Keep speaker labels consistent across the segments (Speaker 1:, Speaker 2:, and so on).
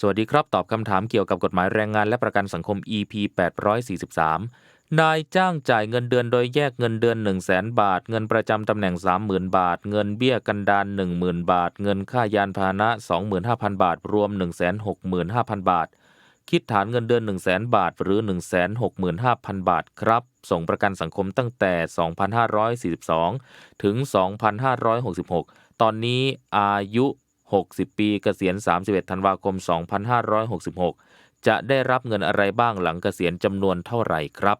Speaker 1: สวัสดีครับ ตอบคำถามเกี่ยวกับกฎหมายแรงงานและประกันสังคม EP 843 นายจ้างจ่ายเงินเดือนโดยแยกเงินเดือน 1 0 0 0 0แบาท เงินประจำตำแหน่ง 30,000 บาท เงินเบี้ยกันดาน10,000 บาท เงินค่ายานพาหนะ 25,000 บาท รวม 165,000 บาท คิดฐานเงินเดือน 1 0 0 0 0แบาท หรือ 165,000 บาทครับ ส่งประกันสังคมตั้งแต่ 2542 ถึง 2566 ตอนนี้อายุ 60 ปีเกษียณ 31 ธันวาคม 2566 จะได้รับเงินอะไรบ้างหลังเกษียณจำนวนเท่าไหร่ครับ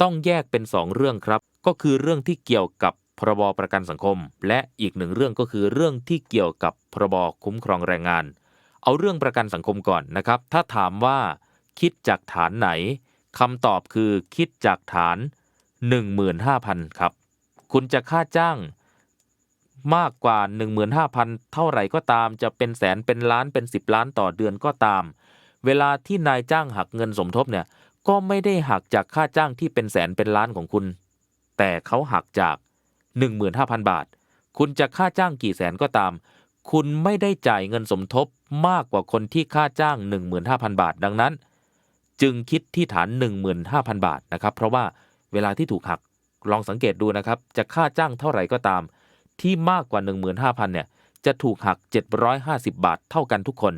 Speaker 1: ต้องแยกเป็น 2 เรื่องครับ ก็คือเรื่องที่เกี่ยวกับพรบประกันสังคม และอีกหนึ่งเรื่องก็คือเรื่องที่เกี่ยวกับพรบคุ้มครองแรงงาน เอาเรื่องประกันสังคมก่อนนะครับ ถ้าถามว่า คิดจากฐานไหนคำตอบคือคิดจากฐาน 15,000 ครับ คุณจะค่าจ้าง มากกว่า 15,000 เท่าไหร่ก็ตาม จะเป็นแสนเป็นล้านเป็น 10 ล้านต่อเดือนก็ตาม เวลาที่นายจ้างหักเงินสมทบเนี่ยก็ไม่ได้หักจากค่าจ้างที่เป็นแสนเป็นล้านของคุณ แต่เขาหักจาก 15,000 บาท คุณจะค่าจ้างกี่แสนก็ตาม คุณไม่ได้จ่ายเงินสมทบมากกว่าคนที่ค่าจ้าง 15,000 บาท ดังนั้น จึงคิดที่ฐาน 15,000 บาทนะครับ เพราะว่าเวลาที่ถูกหักลองสังเกตดูนะครับ จะค่าจ้างเท่าไหร่ก็ตาม ที่มากกว่า 15,000เนี่ยจะถูกหัก 750 บาทเท่ากันทุกคน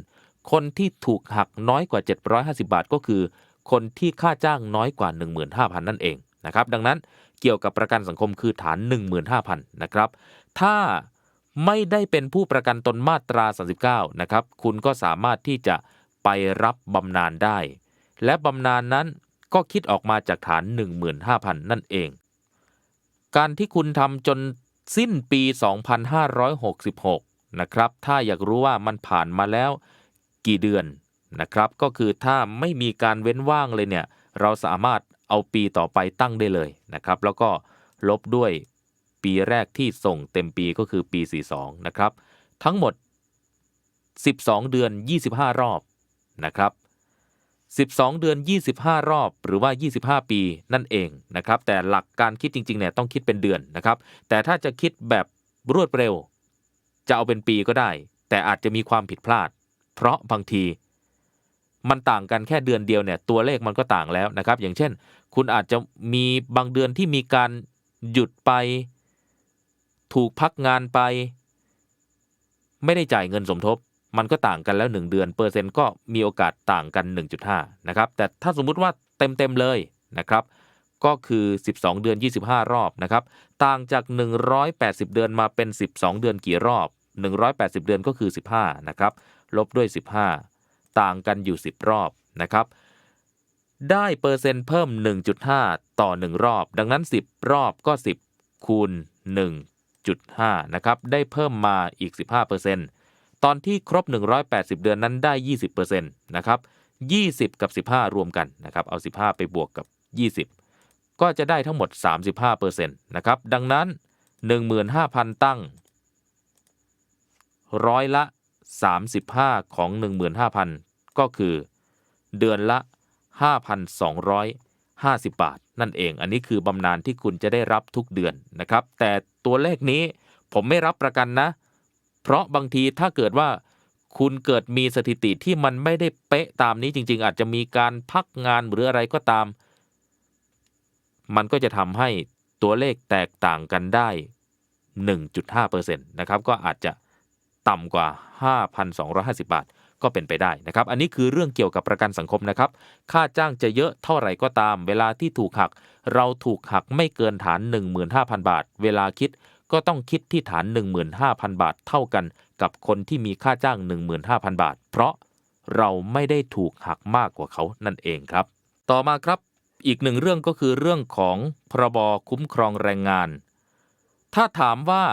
Speaker 1: คนที่ถูกหักน้อยกว่า 750 บาทก็คือ คนที่ค่าจ้างน้อยกว่า 15,000 นั่นเองนะครับดังนั้นเกี่ยวกับประกันสังคมคือฐาน 15,000นะครับถ้าไม่ได้เป็นผู้ประกันตนมาตรา 39นะครับคุณก็สามารถที่จะไปรับบำนาญได้ และบำนาญนั้นก็คิดออกมาจากฐาน 15,000 นั่นเอง การที่คุณทำจน สิ้นปี 2566 นะครับ ถ้าอยากรู้ว่ามันผ่านมาแล้วกี่เดือนนะครับ ก็คือถ้าไม่มีการเว้นว่างเลยเนี่ย เราสามารถเอาปีต่อไปตั้งได้เลยนะครับ แล้วก็ลบด้วยปีแรกที่ส่งเต็มปีก็คือปี 42 นะครับ ทั้งหมด 12 เดือน 25 รอบนะครับ 12 เดือน 25 รอบ หรือว่า 25 ปีนั่นเองนะครับ แต่หลักการคิดจริงๆเนี่ยต้องคิดเป็นเดือนนะครับ แต่ถ้าจะคิดแบบรวดเร็ว จะเอาเป็นปีก็ได้ แต่อาจจะมีความผิดพลาด เพราะบางที มันต่างกันแค่เดือนเดียวเนี่ยตัวเลขมันก็ต่างแล้วนะครับ อย่างเช่น คุณอาจจะมีบางเดือนที่มีการหยุดไป ถูกพักงานไป ไม่ได้จ่ายเงินสมทบ มันก็ต่างกันแล้ว 1 เดือนเปอร์เซ็นต์ก็มีโอกาสต่างกัน 1.5 นะครับ แต่ถ้าสมมุติว่าเต็มๆเลยนะครับ ก็คือ 12 เดือน 25 รอบนะครับ ต่างจาก 180 เดือนมาเป็น 12 เดือนกี่รอบ 180 เดือนก็คือ 15 นะครับ ลบด้วย 15 ต่างกันอยู่ 10 รอบนะครับ ได้เปอร์เซ็นต์เพิ่ม 1.5 ต่อ 1 รอบ ดังนั้น 10 รอบก็ 10 คูณ 1.5 นะครับ ได้เพิ่มมาอีก 15%ต ตอนที่ครบ 180 เดือนนั้นได้ 20%นะครับ20 กับ 15 รวมกันนะครับเอา 15 ไปบวกกับ 20 ก็จะได้ทั้งหมด 35%นะครับดังนั้น 15,000 ตั้ง ร้อยละ 35 ของ 15,000 ก็คือ เดือนละ 5,250 บาท นั่นเอง อันนี้คือบำนาญที่คุณจะได้รับทุกเดือนนะครับ แต่ตัวเลขนี้ผมไม่รับประกันนะ เพราะบางทีถ้าเกิดว่าคุณเกิดมีสถิติที่มันไม่ได้เป๊ะตามนี้จริง ๆ อาจจะมีการพักงานหรืออะไรก็ตาม มันก็จะทำให้ตัวเลขแตกต่างกันได้ 1.5%นะครับ ก็อาจจะต่ำกว่า 5,250 บาทก็เป็นไปได้นะครับ อันนี้คือเรื่องเกี่ยวกับประกันสังคมนะครับ ค่าจ้างจะเยอะเท่าไหร่ก็ตาม เวลาที่ถูกหัก เราถูกหักไม่เกินฐาน 15,000 บาท เวลาคิด ก็ต้องคิดที่ฐาน 15,000 บาทเท่ากันกับคนที่มีค่าจ้าง 15,000 บาท เพราะเราไม่ได้ถูกหักมากกว่าเขานั่นเองครับ ต่อมาครับอีกหนึ่งเรื่องก็คือเรื่องของพรบคุ้มครองแรงงาน ถ้าถามว่า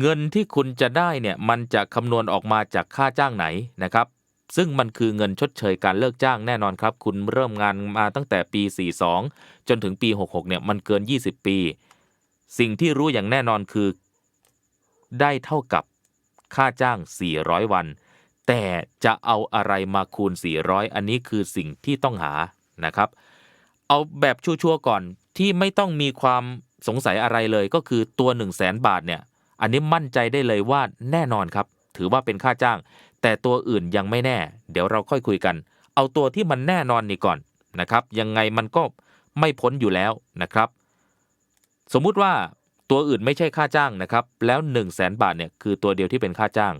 Speaker 1: เงินที่คุณจะได้เนี่ยมันจะคำนวณออกมาจากค่าจ้างไหนนะครับ ซึ่งมันคือเงินชดเชยการเลิกจ้างแน่นอนครับ คุณเริ่มงานมาตั้งแต่ปี 42 จนถึงปี 66เนี่ยมันเกิน 20 ปี สิ่งที่รู้อย่างแน่นอนคือ ได้เท่ากับค่าจ้าง 400 วัน แต่จะเอาอะไรมาคูณ 400 อันนี้คือสิ่งที่ต้องหานะครับ เอาแบบชัวร์ๆก่อนที่ไม่ต้องมีความสงสัยอะไรเลยก็คือตัว 1 0 0 0 0แบาทเนี่ย อันนี้มั่นใจได้เลยว่าแน่นอนครับ ถือว่าเป็นค่าจ้าง แต่ตัวอื่นยังไม่แน่ เดี๋ยวเราค่อยคุยกัน เอาตัวที่มันแน่นอนนี่ก่อนนะครับ ยังไงมันก็ไม่พ้นอยู่แล้วนะครับ สมมุติว่าตัวอื่นไม่ใช่ค่าจ้างนะครับ แล้ว1 0 0 0 0แสนบาทเนี่ยคือตัวเดียวที่เป็นค่าจ้าง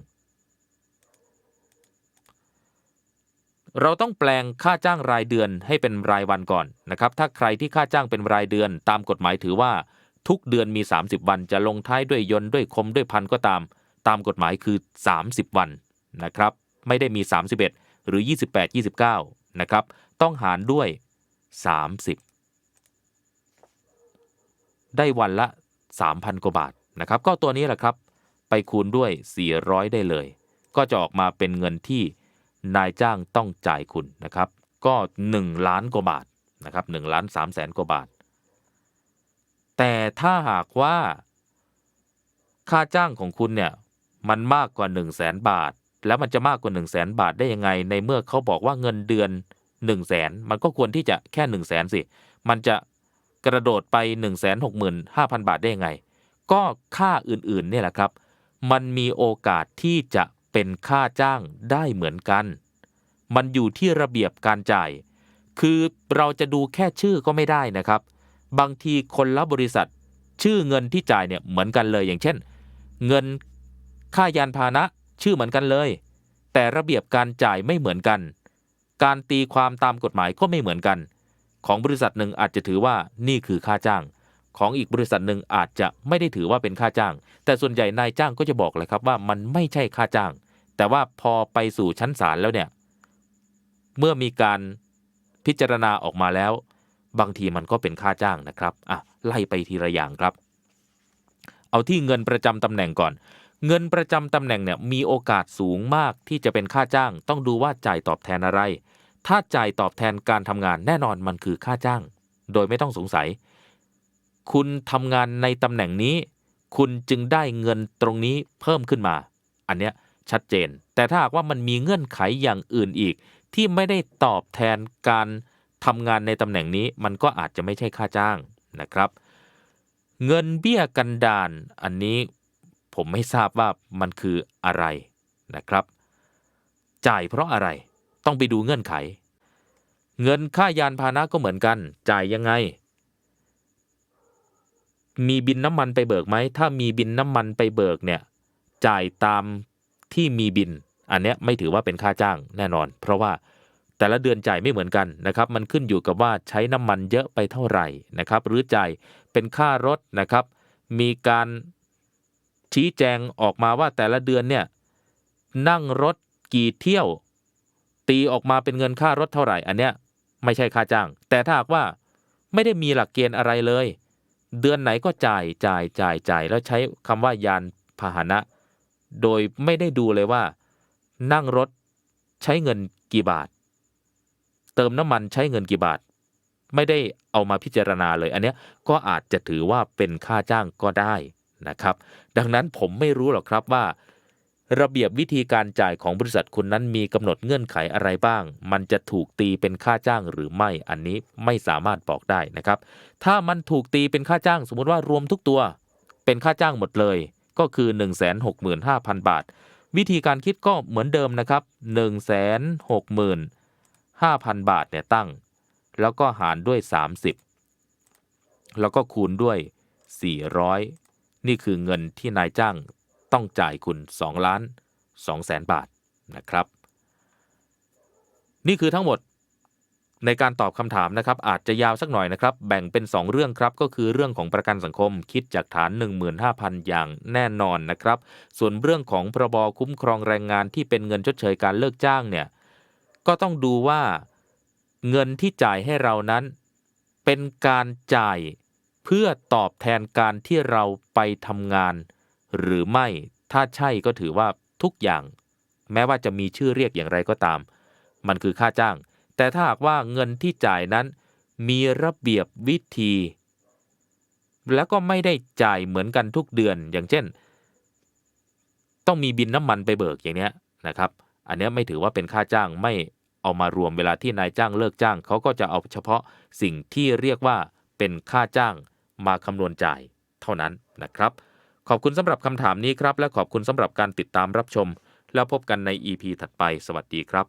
Speaker 1: เราต้องแปลงค่าจ้างรายเดือนให้เป็นรายวันก่อนนะครับ ถ้าใครที่ค่าจ้างเป็นรายเดือน ตามกฎหมายถือว่าทุกเดือนมี 30 วัน จะลงท้ายด้วยยนด้วยคมด้วยพันก็ตาม ตามกฎหมายคือ 30 วันนะครับ ไม่ได้มี 31 หรือ 28 29 นะครับ ต้องหารด้วย 30 ได้วันละ 3,000 กว่าบาทนะครับ ก็ตัวนี้แหละครับ ไปคูณด้วย 400 ได้เลย ก็จะออกมาเป็นเงินที่นายจ้างต้องจ่ายคุณนะครับ ก็ 1 ล้านกว่าบาทนะครับ1ล้าน3แสนกว่าบาท แต่ถ้าหากว่า ค่าจ้างของคุณเนี่ยมันมากกว่า 1 0 0 0 0แสนบาท แล้วมันจะมากกว่า 1 0 0 0 0แสนบาทได้ยังไง ในเมื่อเขาบอกว่าเงินเดือน 1 0 0 0 0แสนมันก็ควรที่จะแค่ 1 0 0 0 0แสนสิ มันจะ กระโดดไป 1 6 5 0 0 0 บาทได้ยังไง ก็ค่าอื่นๆเนี่ยแหละครับ มันมีโอกาสที่จะเป็นค่าจ้างได้เหมือนกัน มันอยู่ที่ระเบียบการจ่าย คือเราจะดูแค่ชื่อก็ไม่ได้นะครับ บางทีคนละบริษัทชื่อเงินที่จ่ายเนี่ยเหมือนกันเลย อย่างเช่น เงินค่ายานพาหนะชื่อเหมือนกันเลย แต่ระเบียบการจ่ายไม่เหมือนกัน การตีความตามกฎหมายก็ไม่เหมือนกัน ของบริษัทหนึ่งอาจจะถือว่านี่คือค่าจ้าง ของอีกบริษัทหนึ่งอาจจะไม่ได้ถือว่าเป็นค่าจ้าง แต่ส่วนใหญ่นายจ้างก็จะบอกเลยครับว่ามันไม่ใช่ค่าจ้าง แต่ว่าพอไปสู่ชั้นศาลแล้วเนี่ยเมื่อมีการพิจารณาออกมาแล้ว บางทีมันก็เป็นค่าจ้างนะครับอะไล่ไปทีละอย่างครับ เอาที่เงินประจำตำแหน่งก่อน เงินประจำตำแหน่งเนี่ยมีโอกาสสูงมากที่จะเป็นค่าจ้าง ต้องดูว่าจ่ายตอบแทนอะไร ถ้าจ่ายตอบแทนการทำงานแน่นอนมันคือค่าจ้าง โดยไม่ต้องสงสัย คุณทำงานในตำแหน่งนี้ คุณจึงได้เงินตรงนี้เพิ่มขึ้นมา อันเนี้ยชัดเจน แต่ถ้าหากว่ามันมีเงื่อนไขอย่างอื่นอีก ที่ไม่ได้ตอบแทนการทำงานในตำแหน่งนี้มันก็อาจจะไม่ใช่ค่าจ้างนะครับ เงินเบี้ยกันดานอันนี้ผมไม่ทราบว่ามันคืออะไรนะครับ จ่ายเพราะอะไร ต้องไปดูเงื่อนไข เงินค่ายานพาหนะก็เหมือนกัน จ่ายยังไง มีบินน้ำมันไปเบิกไหม ถ้ามีบินน้ำมันไปเบิกเนี่ย จ่ายตามที่มีบิน อันเนี้ยไม่ถือว่าเป็นค่าจ้างแน่นอน เพราะว่าแต่ละเดือนจ่ายไม่เหมือนกันนะครับ มันขึ้นอยู่กับว่าใช้น้ำมันเยอะไปเท่าไหร่นะครับ หรือจ่ายเป็นค่ารถนะครับ มีการชี้แจงออกมาว่าแต่ละเดือนเนี่ยนั่งรถกี่เที่ยว ตีออกมาเป็นเงินค่ารถเท่าไหร่ อันเนี้ยไม่ใช่ค่าจ้าง แต่ถ้าหากว่าไม่ได้มีหลักเกณฑ์อะไรเลย เดือนไหนก็จ่ายจ่ายจ่ายจ่ายแล้วใช้คำว่ายานพาหนะ โดยไม่ได้ดูเลยว่า นั่งรถใช้เงินกี่บาท เติมน้ำมันใช้เงินกี่บาท ไม่ได้เอามาพิจารณาเลย อันเนี้ยก็อาจจะถือว่าเป็นค่าจ้างก็ได้นะครับ ดังนั้นผมไม่รู้หรอกครับว่า ระเบียบวิธีการจ่ายของบริษัทคุณนั้นมีกำหนดเงื่อนไขอะไรบ้าง มันจะถูกตีเป็นค่าจ้างหรือไม่ อันนี้ไม่สามารถบอกได้นะครับ ถ้ามันถูกตีเป็นค่าจ้าง สมมติว่ารวมทุกตัว เป็นค่าจ้างหมดเลย ก็คือ 165,000 บาท วิธีการคิดก็เหมือนเดิมนะครับ 165,000 บาทเนี่ยตั้ง แล้วก็หารด้วย 30 แล้วก็คูณด้วย 400 นี่คือเงินที่นายจ้าง ต้องจ่ายคุณ2ล้าน2แสนบาทนะครับ นี่คือทั้งหมดในการตอบคำถามนะครับ อาจจะยาวสักหน่อยนะครับ แบ่งเป็น 2 เรื่องครับ ก็คือเรื่องของประกันสังคมคิดจากฐาน 15,000 อย่างแน่นอนนะครับ ส่วนเรื่องของพรบคุ้มครองแรงงานที่เป็นเงินชดเชยการเลิกจ้างเนี่ยก็ต้องดูว่าเงินที่จ่ายให้เรานั้น เป็นการจ่ายเพื่อตอบแทนการที่เราไปทำงาน หรือไม่ถ้าใช่ก็ถือว่าทุกอย่าง แม้ว่าจะมีชื่อเรียกอย่างไรก็ตาม มันคือค่าจ้าง แต่ถ้าหากว่าเงินที่จ่ายนั้น มีระเบียบวิธี แล้วก็ไม่ได้จ่ายเหมือนกันทุกเดือน อย่างเช่น ต้องมีบินน้ำมันไปเบิกอย่างเนี้ยนะครับ อันนี้ไม่ถือว่าเป็นค่าจ้างไม่เอามารวมเวลาที่นายจ้างเลิกจ้างเขาก็จะเอาเฉพาะสิ่งที่เรียกว่าเป็นค่าจ้างมาคำนวณจ่ายเท่านั้นนะครับ ขอบคุณสำหรับคำถามนี้ครับ และขอบคุณสำหรับการติดตามรับชม แล้วพบกันใน EP ถัดไป สวัสดีครับ